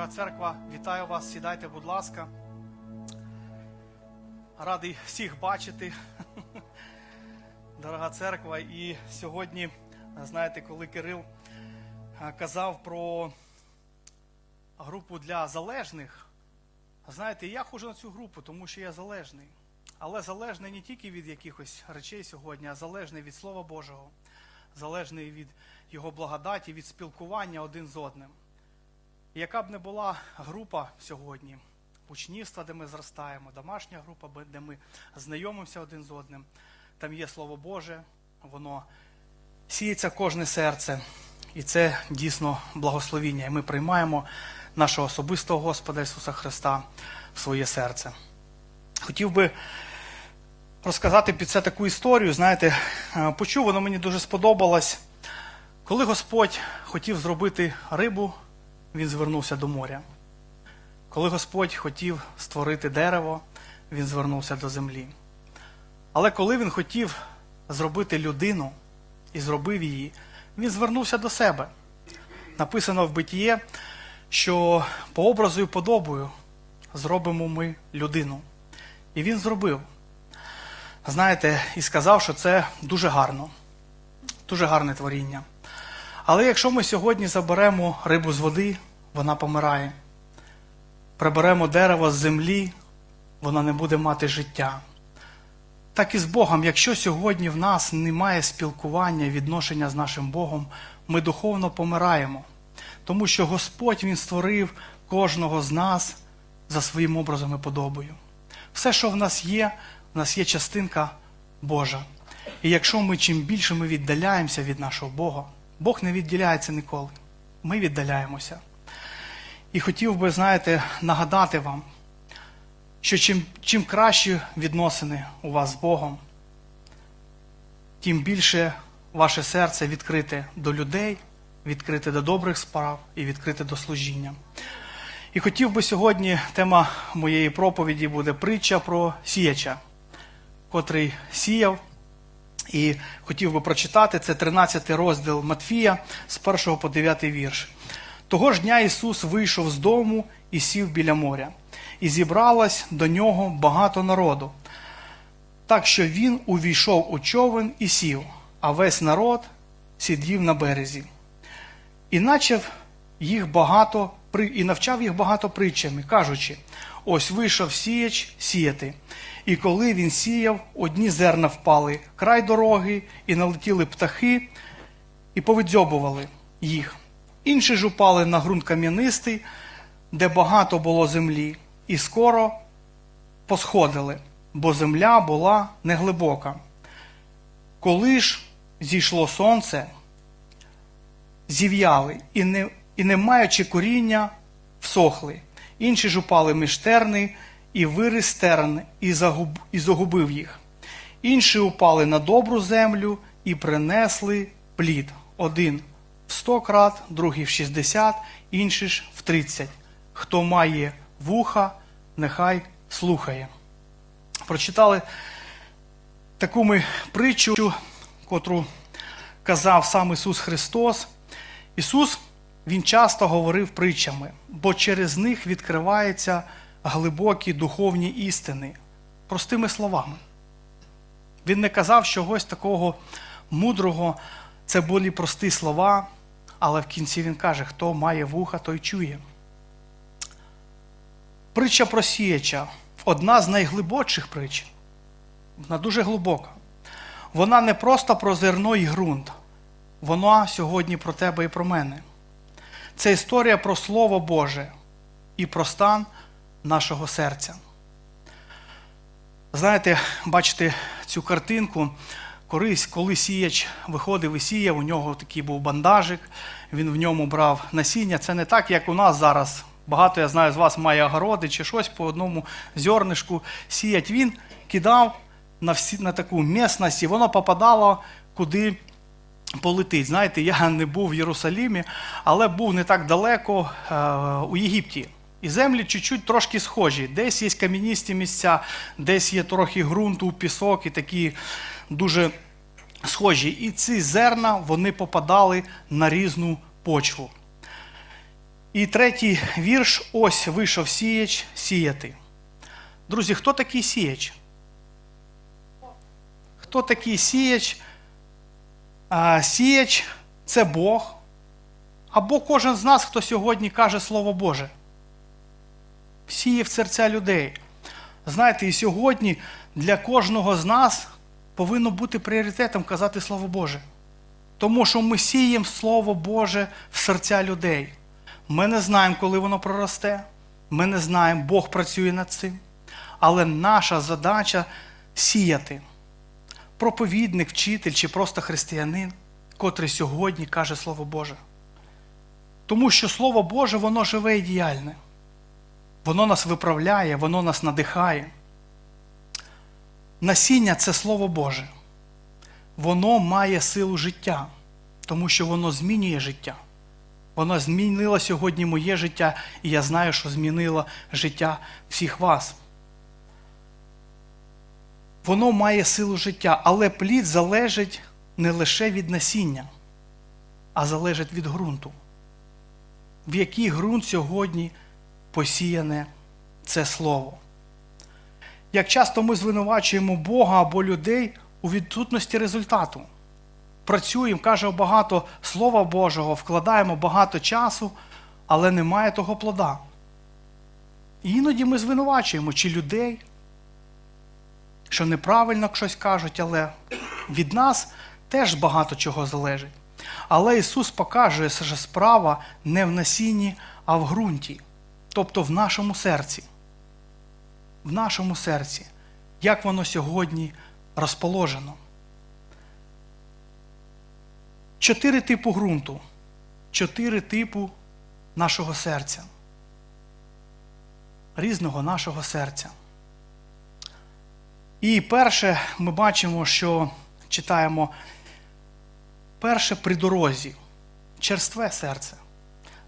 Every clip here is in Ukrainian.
Дорога церква, вітаю вас, сідайте, будь ласка. Радий всіх бачити, дорога церква. І сьогодні, знаєте, коли Кирил е, казав про групу для залежних, знаєте, я ходжу на цю групу, тому що я залежний. Але залежний не тільки від якихось речей сьогодні, а залежний від Слова Божого, залежний від Його благодаті, від спілкування один з одним. Яка б не була група сьогодні, учнівства, де ми зростаємо, домашня група, де ми знайомимося один з одним, там є Слово Боже, воно сіється кожне серце. І це дійсно благословіння. І ми приймаємо нашого особистого Господа Ісуса Христа в своє серце. Хотів би розказати під це таку історію. Знаєте, е, почув, воно мені дуже сподобалось. Коли Господь хотів зробити рибу, він звернувся до моря. Коли Господь хотів створити дерево, він звернувся до землі. Але коли він хотів зробити людину і зробив її, він звернувся до себе. Написано в битіє, що по образу і подобою зробимо ми людину. І він зробив. Знаєте, і сказав, що це дуже гарно, дуже гарне творіння. Але якщо ми сьогодні заберемо рибу з води, вона помирає. Приберемо дерево з землі, воно не буде мати життя. Так і з Богом, якщо сьогодні в нас немає спілкування, відношення з нашим Богом, ми духовно помираємо. Тому що Господь Він створив кожного з нас за своїм образом і подобою. Все, що в нас є, в нас є частинка Божа. І якщо ми чим більше ми віддаляємося від нашого Бога, Бог не відділяється ніколи. Ми віддаляємося. І хотів би, знаєте, нагадати вам, що чим, чим кращі відносини у вас з Богом, тим більше ваше серце відкрите до людей, відкрите до добрих справ і відкрите до служіння. І хотів би сьогодні тема моєї проповіді буде притча про сіяча, котрий сіяв. І хотів би прочитати це 13 розділ Матфія з 1 по 9 вірш. Того ж дня Ісус вийшов з дому і сів біля моря, і зібралось до нього багато народу. Так що він увійшов у човен і сів, а весь народ сидів на березі. І начав їх багато і навчав їх багато притчами, кажучи: ось вийшов сіяч сіяти. І коли він сіяв, одні зерна впали край дороги, і налетіли птахи, і повидзьобували їх. Інші ж упали на ґрунт кам'янистий, де багато було землі, і скоро посходили, бо земля була неглибока. Коли ж зійшло сонце, зів'яли і не, і не маючи коріння, всохли. Інші ж упали між терни, і вирис терн, і, загуб, і загубив їх. Інші упали на добру землю і принесли плід. Один в сто крат, другий в шістдесят, інший ж в тридцять. Хто має вуха, нехай слухає. Прочитали таку ми притчу, котру казав сам Ісус Христос. Ісус Він часто говорив притчами, бо через них відкриваються глибокі духовні істини, простими словами. Він не казав чогось такого мудрого, це були прості слова, але в кінці він каже, хто має вуха, той чує. Притча про сіяча одна з найглибокших притч. Вона дуже глибока. Вона не просто про зерно і ґрунт. Вона сьогодні про тебе і про мене. Це історія про Слово Боже і про стан нашого серця. Знаєте, бачите цю картинку. Колись, коли сіяч виходив і сіяв, у нього такий був бандажик, він в ньому брав насіння. Це не так, як у нас зараз. Багато я знаю з вас має огороди чи щось по одному зернишку сіять. Він кидав на всі на таку місність, і воно попадало куди полетить. Знаєте, я не був в Єрусалімі, але був не так далеко е, у Єгипті. І землі чуть-чуть трошки схожі. Десь є кам'яністі місця, десь є трохи ґрунту, пісок і такі дуже схожі. І ці зерна вони попадали на різну почву. І третій вірш ось вийшов сіяч сіяти. Друзі, хто такий сіяч? Хто такий сіяч? Сіяч це Бог. Або кожен з нас, хто сьогодні каже Слово Боже. Сіє в серця людей. Знаєте, і сьогодні для кожного з нас повинно бути пріоритетом казати Слово Боже. Тому що ми сіємо Слово Боже в серця людей. Ми не знаємо, коли воно проросте. Ми не знаємо, Бог працює над цим. Але наша задача сіяти. Проповідник, вчитель чи просто християнин, котрий сьогодні каже Слово Боже. Тому що Слово Боже, воно живе і діяльне. Воно нас виправляє, воно нас надихає. Насіння це Слово Боже. Воно має силу життя, тому що воно змінює життя. Воно змінило сьогодні моє життя, і я знаю, що змінило життя всіх вас. Воно має силу життя, але плід залежить не лише від насіння, а залежить від ґрунту. В який ґрунт сьогодні посіяне це слово. Як часто ми звинувачуємо Бога або людей у відсутності результату. Працюємо, каже багато Слова Божого, вкладаємо багато часу, але немає того плода. І іноді ми звинувачуємо чи людей, що неправильно щось кажуть, але від нас теж багато чого залежить. Але Ісус показує, що справа не в насінні, а в ґрунті, тобто в нашому серці. В нашому серці, як воно сьогодні розположено. Чотири типу ґрунту, чотири типу нашого серця, різного нашого серця. І перше ми бачимо, що читаємо перше при дорозі, черстве серце.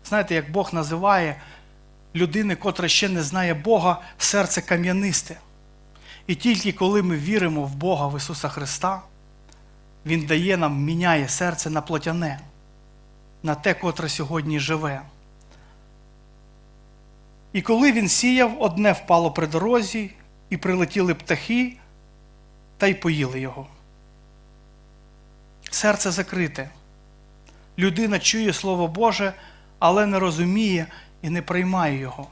Знаєте, як Бог називає людини, котра ще не знає Бога, серце кам'янисте. І тільки коли ми віримо в Бога, в Ісуса Христа, Він дає нам, міняє серце на плотяне, на те, котре сьогодні живе. І коли він сіяв, одне впало при дорозі, і прилетіли птахи, та й поїли його. Серце закрите. Людина чує Слово Боже, але не розуміє і не приймає його.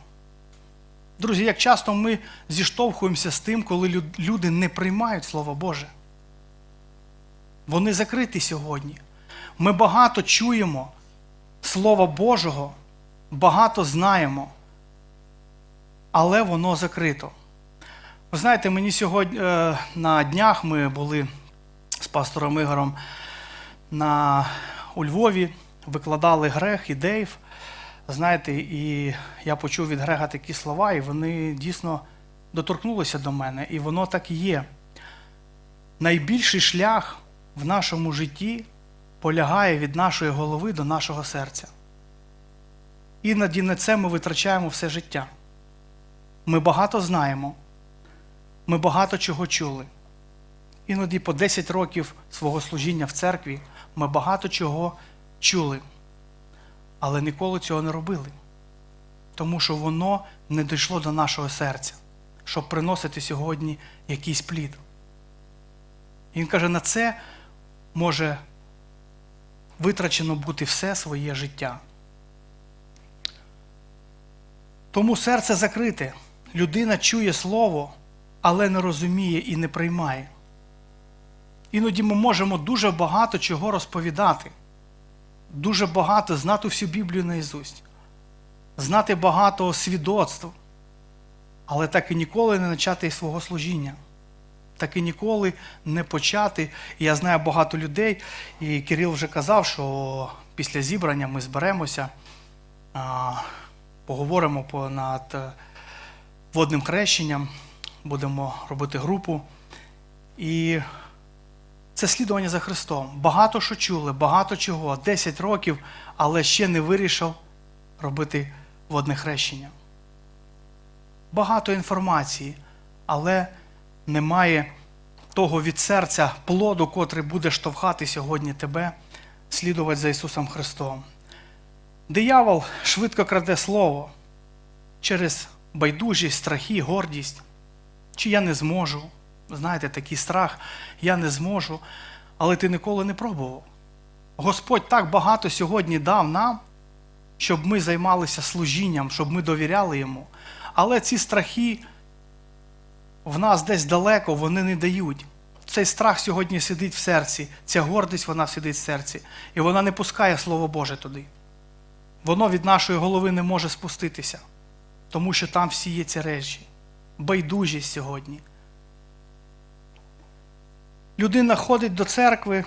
Друзі, як часто ми зіштовхуємося з тим, коли люди не приймають Слово Боже. Вони закриті сьогодні. Ми багато чуємо Слова Божого, багато знаємо, але воно закрито. Ви знаєте, мені сьогодні е, на днях ми були з пастором Ігорем на, у Львові, викладали Грех і Дейв. Знаєте, і я почув від Грега такі слова, і вони дійсно доторкнулися до мене. І воно так і є. Найбільший шлях в нашому житті полягає від нашої голови до нашого серця. Іноді на це ми витрачаємо все життя. Ми багато знаємо, ми багато чого чули. Іноді по 10 років свого служіння в церкві ми багато чого чули, але ніколи цього не робили. Тому що воно не дійшло до нашого серця, щоб приносити сьогодні якийсь плід. Він каже, на це може витрачено бути все своє життя. Тому серце закрите. Людина чує слово, але не розуміє і не приймає. Іноді ми можемо дуже багато чого розповідати, дуже багато знати всю Біблію наізусть, знати багато свідоцтв, але так і ніколи не почати свого служіння так і ніколи не почати. Я знаю багато людей, і Кирил вже казав, що після зібрання ми зберемося, поговоримо над водним хрещенням, будемо робити групу. І це слідування за Христом. Багато що чули, багато чого, 10 років, але ще не вирішив робити водне хрещення. Багато інформації, але немає того від серця плоду, котрий буде штовхати сьогодні тебе, слідувати за Ісусом Христом. Диявол швидко краде слово через байдужість, страхи, гордість. Чи я не зможу? Знаєте, такий страх, я не зможу, але ти ніколи не пробував. Господь так багато сьогодні дав нам, щоб ми займалися служінням, щоб ми довіряли йому. Але ці страхи в нас десь далеко, вони не дають. Цей страх сьогодні сидить в серці, ця гордість вона сидить в серці, і вона не пускає Слово Боже туди. Воно від нашої голови не може спуститися, тому що там всі є ці речі. Байдужість сьогодні. Людина ходить до церкви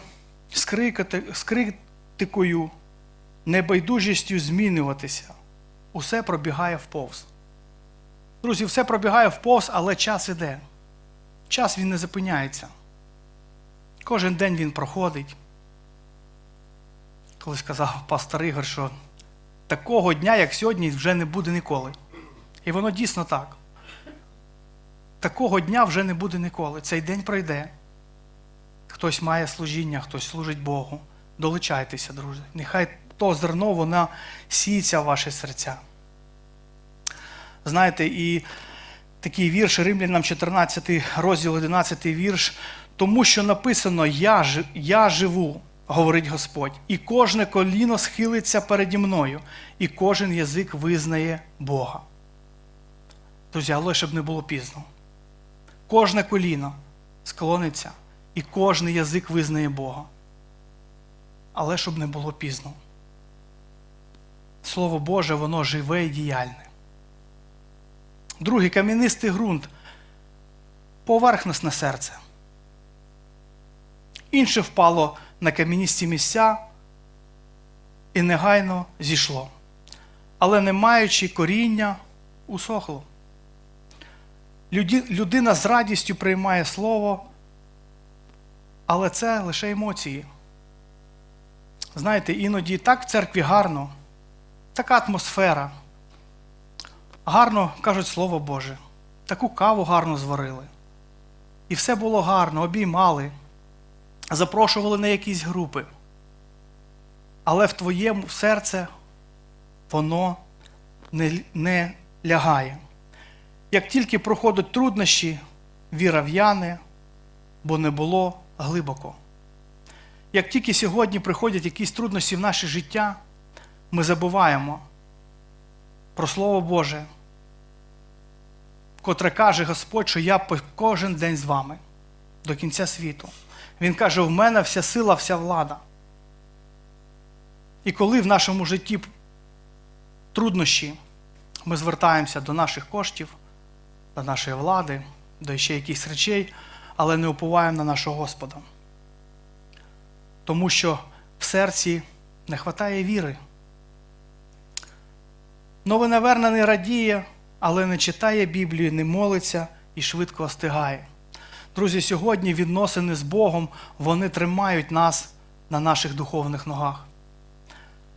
з, крикати, з критикою, небайдужістю змінюватися. Усе пробігає вповз. Друзі, все пробігає вповз, але час іде. Час він не зупиняється. Кожен день він проходить. Колись сказав пастор Ігор, що такого дня, як сьогодні, вже не буде ніколи. І воно дійсно так. Такого дня вже не буде ніколи. Цей день пройде. Хтось має служіння, хтось служить Богу. Долучайтеся, друзі. Нехай то зерно воно сіється в ваші серця. Знаєте, і такий вірш Римлянам 14 розділ 11 вірш. Тому що написано Я, я живу, говорить Господь, і кожне коліно схилиться переді мною, і кожен язик визнає Бога. Друзі, але щоб не було пізно. Кожне коліно склониться, і кожен язик визнає Бога. Але щоб не було пізно. Слово Боже, воно живе і діяльне. Другий кам'янистий ґрунт поверхностне серце. Інше впало на кам'яністі місця і негайно зійшло. Але не маючи коріння, усохло. Людина з радістю приймає слово, але це лише емоції. Знаєте, іноді так в церкві гарно, така атмосфера. Гарно кажуть Слово Боже, таку каву гарно зварили. І все було гарно, обіймали, запрошували на якісь групи. Але в твоєму серце воно не, не лягає. Як тільки проходять труднощі, віра в'яне, бо не було глибоко. Як тільки сьогодні приходять якісь труднощі в наше життя, ми забуваємо про Слово Боже, котре каже Господь, що я кожен день з вами до кінця світу. Він каже: в мене вся сила, вся влада. І коли в нашому житті труднощі, ми звертаємося до наших коштів, до нашої влади, до ще якихось речей, але не уповаємо на нашого Господа. Тому що в серці не вистачає віри. Новонавернений радіє, але не читає Біблію, не молиться і швидко остигає. Друзі, сьогодні відносини з Богом вони тримають нас на наших духовних ногах.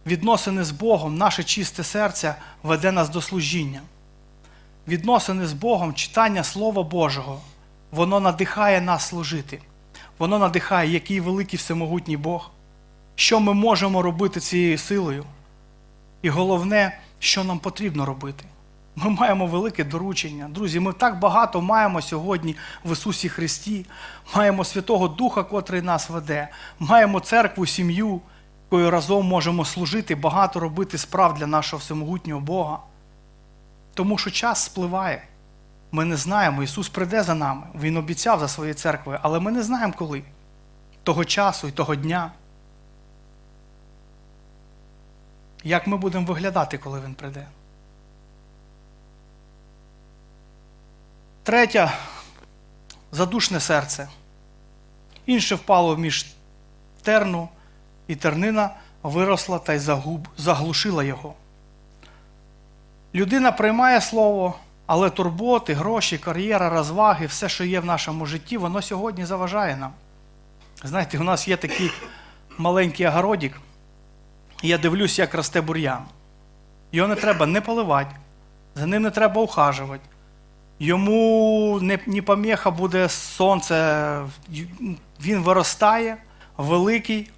Відносини з Богом, наше чисте серце веде нас до служіння. Відносини з Богом, читання Слова Божого, воно надихає нас служити. Воно надихає, який великий всемогутній Бог, що ми можемо робити цією силою. І головне, що нам потрібно робити. Ми маємо велике доручення. Друзі, ми так багато маємо сьогодні в Ісусі Христі, маємо Святого Духа, котрий нас веде, маємо церкву, сім'ю, якою разом можемо служити, багато робити справ для нашого всемогутнього Бога. Тому що час спливає. Ми не знаємо, Ісус прийде за нами. Він обіцяв за своєю церквою, але ми не знаємо коли. Того часу і того дня. Як ми будемо виглядати, коли Він прийде? Третя задушне серце. Інше впало між терну, і тернина виросла та й заглушила його. Людина приймає слово, але турботи, гроші, кар'єра, розваги, все, що є в нашому житті, воно сьогодні заважає нам. Знаєте, у нас є такий маленький огородик, і я дивлюсь, як росте бур'ян. Його не треба не поливати, за ним не треба ухажувати. Йому не, не поміха буде сонце, він виростає, великий.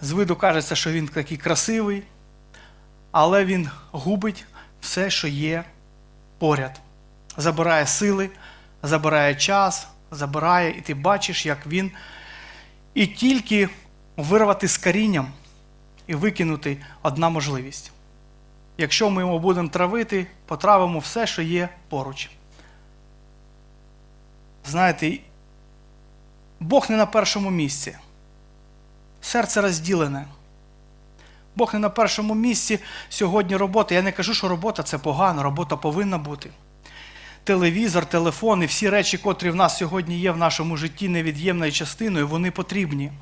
З виду кажеться, що він такий красивий, але він губить все, що є поряд. Забирає сили, забирає час, забирає, і ти бачиш, як він і тільки вирвати з корінням і викинути одна можливість. Якщо ми його будемо травити, потравимо все, що є поруч. Знаєте, Бог не на першому місці. Серце розділене. Бог не на першому місці сьогодні робота. Я не кажу, що робота це погано, робота повинна бути. Телевізор, телефон і всі речі, котрі в нас сьогодні є в нашому житті невід'ємною частиною, вони потрібні.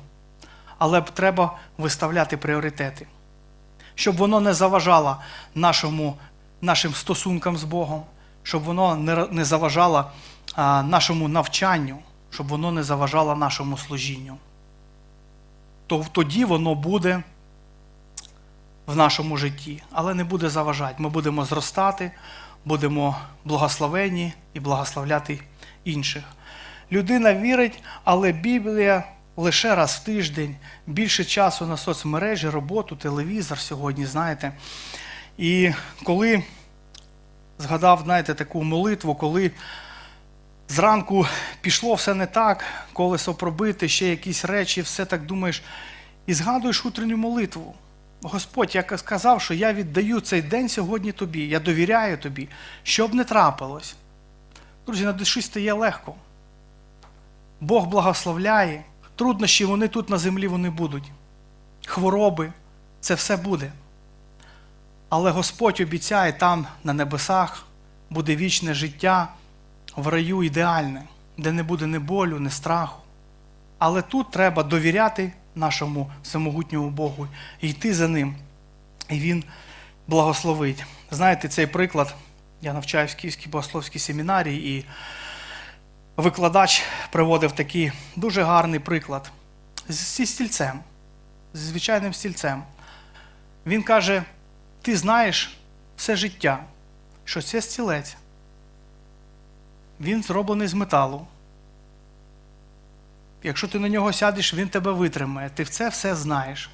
Але треба виставляти пріоритети, щоб воно не заважало нашому, нашим стосункам з Богом, щоб воно не, не заважало а, нашому навчанню, щоб воно не заважало нашому служінню. То тоді воно буде в нашому житті, але не буде заважати. Ми будемо зростати, будемо благословені і благословляти інших. Людина вірить, але Біблія лише раз в тиждень, більше часу на соцмережі, роботу, телевізор сьогодні, знаєте. І коли згадав, знаєте, таку молитву, коли зранку пішло все не так, колесо пробите, ще якісь речі, все так думаєш, і згадуєш утренню молитву. Господь, я сказав, що я віддаю цей день сьогодні тобі, я довіряю тобі, що б не трапилось. Друзі, на душі стає легко. Бог благословляє, труднощі вони тут на землі вони будуть. Хвороби, це все буде. Але Господь обіцяє там, на небесах, буде вічне життя в раю ідеальне, де не буде ні болю, ні страху. Але тут треба довіряти нашому всемогутньому Богу йти за ним. І Він благословить. Знаєте, цей приклад, я навчаюсь в Київській богословській семінарії, і викладач приводив такий дуже гарний приклад зі стільцем, зі звичайним стільцем. Він каже: ти знаєш все життя, що це стілець. Він зроблений з металу. Якщо ти на нього сядеш, він тебе витримає. Ти це все знаєш.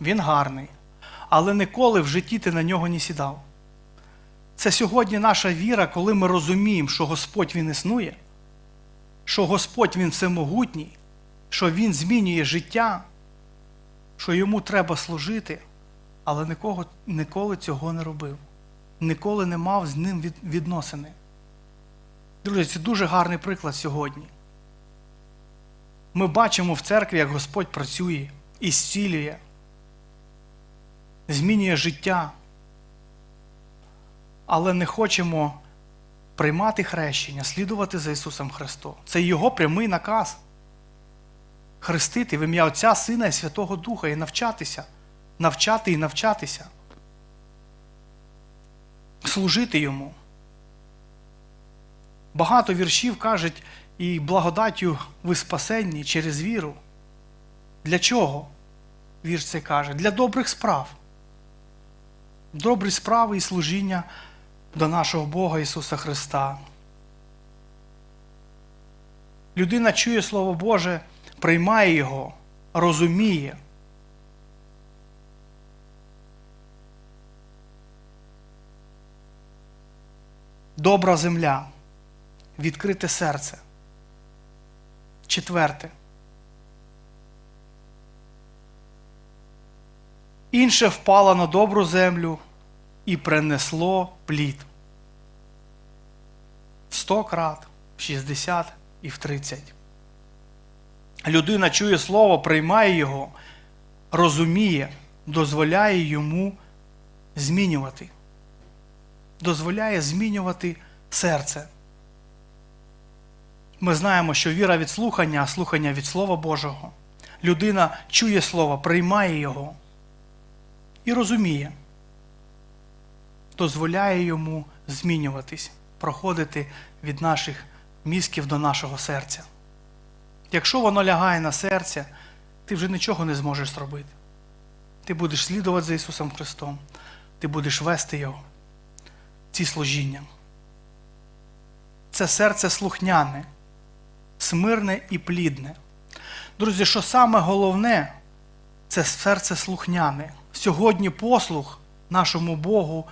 Він гарний. Але ніколи в житті ти на нього не сідав. Це сьогодні наша віра, коли ми розуміємо, що Господь Він існує, що Господь Він всемогутній, що Він змінює життя, що йому треба служити, але нікого, ніколи цього не робив. Ніколи не мав з ним відносини. Друзі, це дуже гарний приклад сьогодні. Ми бачимо в церкві, як Господь працює і зцілює, змінює життя, але не хочемо приймати хрещення, слідувати за Ісусом Христом. Це Його прямий наказ. Хрестити в ім'я Отця, Сина і Святого Духа і навчатися, навчати і навчатися, служити Йому. Багато віршів кажуть, і благодаттю ви спасенні через віру. Для чого? Вірш це каже? Для добрих справ. Добрі справи і служіння до нашого Бога Ісуса Христа. Людина чує Слово Боже, приймає Його, розуміє. Добра земля, відкрите серце. Четверте. Інше впало на добру землю і принесло плід. В сто крат, в 60 і в 30. Людина чує слово, приймає його, розуміє, дозволяє йому змінювати. Дозволяє змінювати серце. Ми знаємо, що віра від слухання, а слухання від Слова Божого. Людина чує Слово, приймає його і розуміє, дозволяє йому змінюватись, проходити від наших мізків до нашого серця. Якщо воно лягає на серце, ти вже нічого не зможеш зробити. Ти будеш слідувати за Ісусом Христом, ти будеш вести Його, ці служіння. Це серце слухняне смирне і плідне. Друзі, що саме головне, це серце слухняне. Сьогодні послух нашому Богу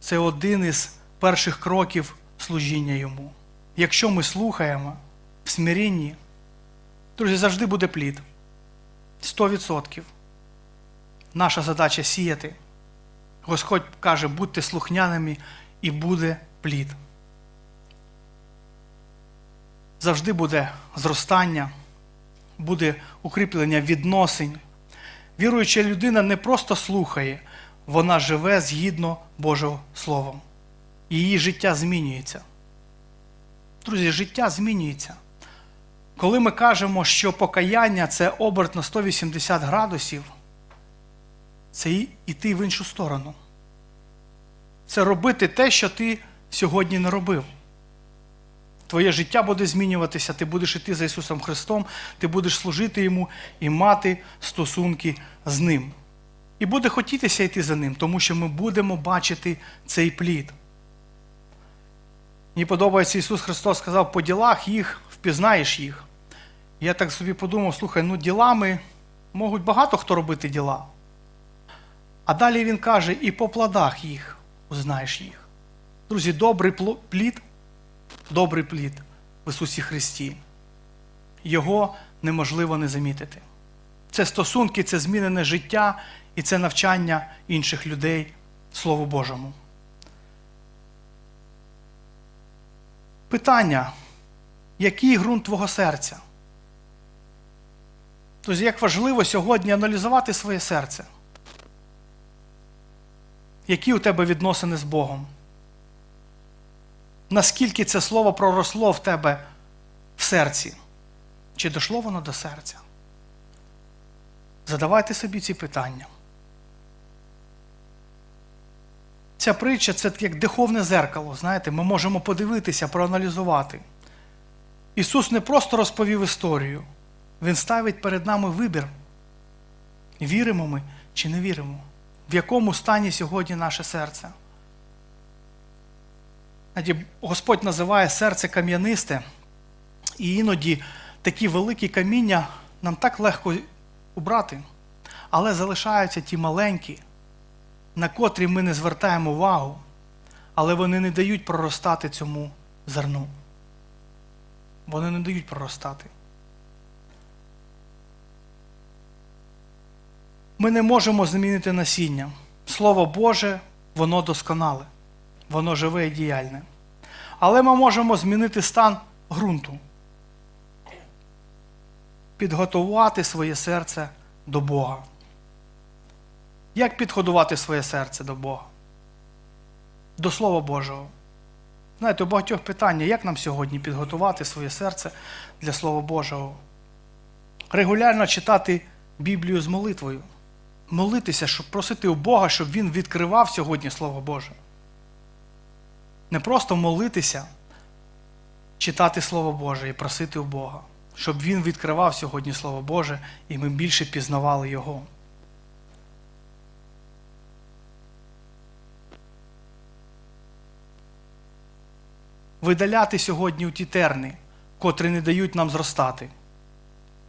це один із перших кроків служіння Йому. Якщо ми слухаємо в смирінні, друзі, завжди буде плід. 100%. Наша задача сіяти. Господь каже, будьте слухняними і буде плід. Завжди буде зростання, буде укріплення відносин. Віруюча людина не просто слухає, вона живе згідно Божого Словом. Її життя змінюється. Друзі, життя змінюється. Коли ми кажемо, що покаяння це оберт на 180 градусів, це іти в іншу сторону. Це робити те, що ти сьогодні не робив. Твоє життя буде змінюватися, ти будеш йти за Ісусом Христом, ти будеш служити Йому і мати стосунки з Ним. І буде хотітися йти за Ним, тому що ми будемо бачити цей плід. Мені подобається Ісус Христос сказав, по ділах їх впізнаєш їх. Я так собі подумав, слухай, ну ділами можуть багато хто робити діла. А далі він каже, і по плодах їх узнаєш їх. Друзі, добрий плід, добрий плід в Ісусі Христі. Його неможливо не замітити. Це стосунки, це змінене життя і це навчання інших людей Слову Божому. Питання, який ґрунт твого серця? Тобто, як важливо сьогодні аналізувати своє серце. Які у тебе відносини з Богом? Наскільки це слово проросло в тебе в серці? Чи дошло воно до серця? Задавайте собі ці питання. Ця притча це як духовне зеркало. Знаєте, ми можемо подивитися, проаналізувати. Ісус не просто розповів історію, Він ставить перед нами вибір. Віримо ми чи не віримо? В якому стані сьогодні наше серце? Господь називає серце кам'янисте, і іноді такі великі каміння нам так легко убрати, але залишаються ті маленькі, на котрі ми не звертаємо увагу, але вони не дають проростати цьому зерну. Вони не дають проростати. Ми не можемо змінити насіння. Слово Боже, воно досконале, воно живе і діяльне. Але ми можемо змінити стан ґрунту, підготувати своє серце до Бога. Як підготувати своє серце до Бога? До Слова Божого. Знаєте, у багатьох питання, як нам сьогодні підготувати своє серце для Слова Божого? Регулярно читати Біблію з молитвою. Молитися, щоб просити у Бога, щоб Він відкривав сьогодні Слово Боже. Не просто молитися, читати Слово Боже і просити у Бога, щоб Він відкривав сьогодні Слово Боже і ми більше пізнавали Його. Видаляти сьогодні у ті терни, котрі не дають нам зростати.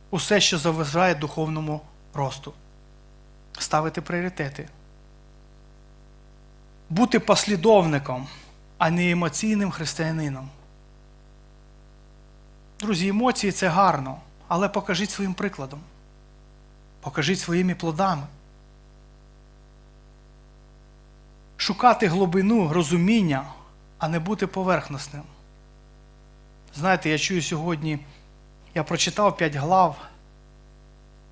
Усе, що заважає духовному росту. Ставити пріоритети. Бути послідовником, а не емоційним християнином. Друзі, емоції це гарно, але покажіть своїм прикладом. Покажіть своїми плодами. Шукати глибину розуміння, а не бути поверхносним. Знаєте, я чую сьогодні, я прочитав п'ять глав.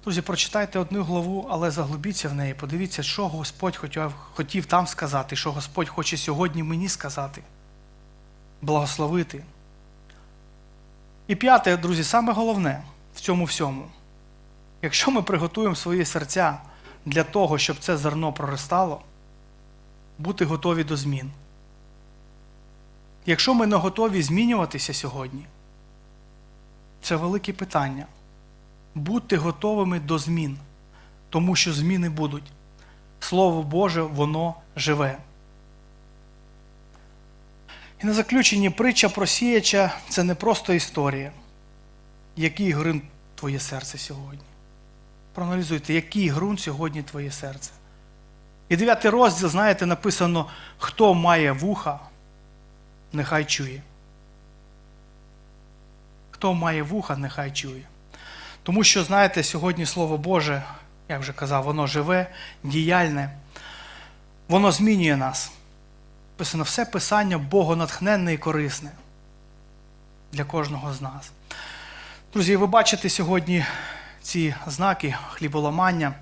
Друзі, прочитайте одну главу, але заглибіться в неї, подивіться, що Господь хотів там сказати, що Господь хоче сьогодні мені сказати. Благословити. І п'яте, друзі, саме головне в цьому всьому. Якщо ми приготуємо свої серця для того, щоб це зерно проростало, бути готові до змін. Якщо ми не готові змінюватися сьогодні, це велике питання. Будьте готовими до змін, тому що зміни будуть. Слово Боже, воно живе. І на заключенні притча про сіяча це не просто історія. Який ґрунт твоє серце сьогодні? Проаналізуйте, який ґрунт сьогодні твоє серце. І дев'ятий розділ, знаєте, написано: хто має вуха, нехай чує. Хто має вуха, нехай чує. Тому що, знаєте, сьогодні Слово Боже, як вже казав, воно живе, діяльне, воно змінює нас. Писано все писання богонатхненне і корисне для кожного з нас. Друзі, ви бачите сьогодні ці знаки хліболамання,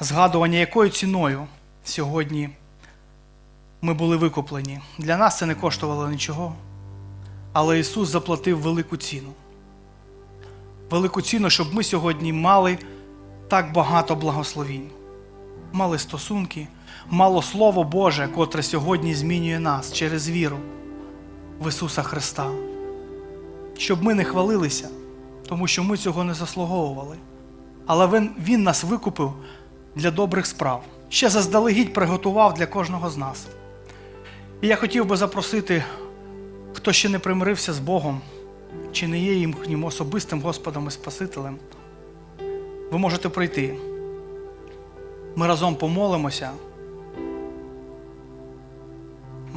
згадування, якою ціною сьогодні ми були викуплені. Для нас це не коштувало нічого, але Ісус заплатив велику ціну. Велику ціну, щоб ми сьогодні мали так багато благословінь, мали стосунки, мало Слово Боже, котре сьогодні змінює нас через віру в Ісуса Христа. Щоб ми не хвалилися, тому що ми цього не заслуговували. Але Він, він нас викупив для добрих справ. Ще заздалегідь приготував для кожного з нас. І я хотів би запросити, хто ще не примирився з Богом, чи не є їм особистим Господом і Спасителем, ви можете прийти. Ми разом помолимося.